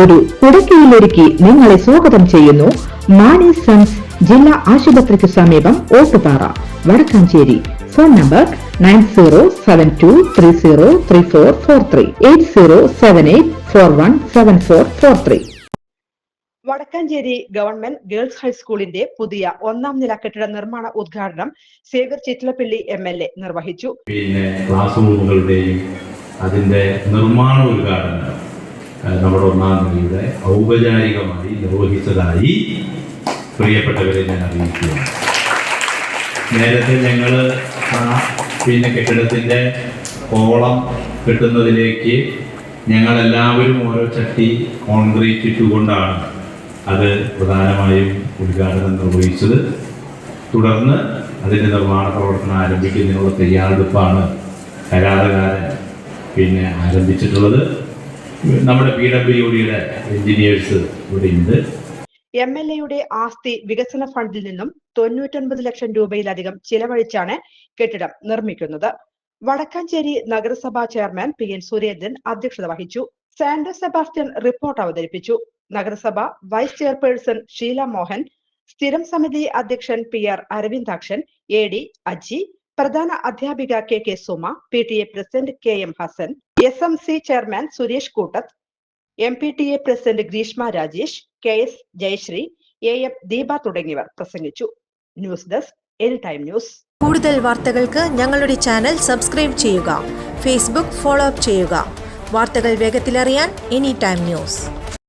ഒരു കുടക്കീഴിലൊരുക്കി നിങ്ങളെ സ്വാഗതം ചെയ്യുന്നു. മാണി സൺസ് ജില്ലാ ആശുപത്രിക്ക് സമീപം Ottupara Vadakkanchery. Phone number nine zero seven two three zero three four four three eight zero seven eight four one seven four four three. Vadakkanchery government girls ഹൈസ്കൂളിന്റെ പുതിയ ഒന്നാം നില കെട്ടിട നിർമ്മാണ ഉദ്ഘാടനം Xavier Chittilappally M L A നിർവഹിച്ചു. പിന്നെ class റൂമുകളുടെയും അതിന്റെ നിർമ്മാണ ഉദ്ഘാടനം നമ്മുടെ ഒന്നാം നദിയുടെ ഔപചാരികമായി നിർവഹിച്ചതായി പ്രിയപ്പെട്ടവരെ ഞാൻ അറിയിക്കുകയാണ്. നേരത്തെ ഞങ്ങൾ പിന്നെ കെട്ടിടത്തിന്റെ കോളം കെട്ടുന്നതിലേക്ക് ഞങ്ങളെല്ലാവരും ഓരോ ചട്ടി കോൺക്രീറ്റ് ഇട്ടുകൊണ്ടാണ് അത് പ്രധാനമായും ഉദ്ഘാടനം നിർവഹിച്ചത്. തുടർന്ന് അതിന്റെ നിർമ്മാണ പ്രവർത്തനം ആരംഭിക്കുന്നതിനുള്ള തയ്യാറെടുപ്പാണ് കരാറുകാരൻ പിന്നെ ആരംഭിച്ചിട്ടുള്ളത്. നമ്മുടെ പി ഡബ്ല്യു ഡിയുടെ എഞ്ചിനീയേഴ്സ് ഇവിടെയുണ്ട് എം എൽ എയുടെ ആസ്തി വികസന ഫണ്ടിൽ നിന്നും തൊണ്ണൂറ്റൊൻപത് ലക്ഷം രൂപയിലധികം ചിലവഴിച്ചാണ് കെട്ടിടം നിർമ്മിക്കുന്നത്. വടക്കാഞ്ചേരി നഗരസഭാ ചെയർമാൻ പി എൻ സുരേന്ദ്രൻ അധ്യക്ഷത വഹിച്ചു. സാൻഡോ സെബാസ്റ്റ്യൻ റിപ്പോർട്ട് അവതരിപ്പിച്ചു. നഗരസഭ വൈസ് ചെയർപേഴ്സൺ ഷീല മോഹൻ സ്ഥിരം സമിതി അധ്യക്ഷൻ P R Aravindakshan A D Aji പ്രധാന അധ്യാപിക K K Suma P T A president K M Hasan S M C chairman Suresh Koottathu M P T A president Greeshma Rajesh K S Jayasree A M Deepa തുടങ്ങിയവർ പ്രസംഗിച്ചു. News desk any time news. കൂടുതൽ വാർത്തകൾക്ക് ഞങ്ങളുടെ channel subscribe ചെയ്യുക Facebook follow up ചെയ്യുക. വാർത്തകൾ വേഗത്തിലറിയാൻ any time news.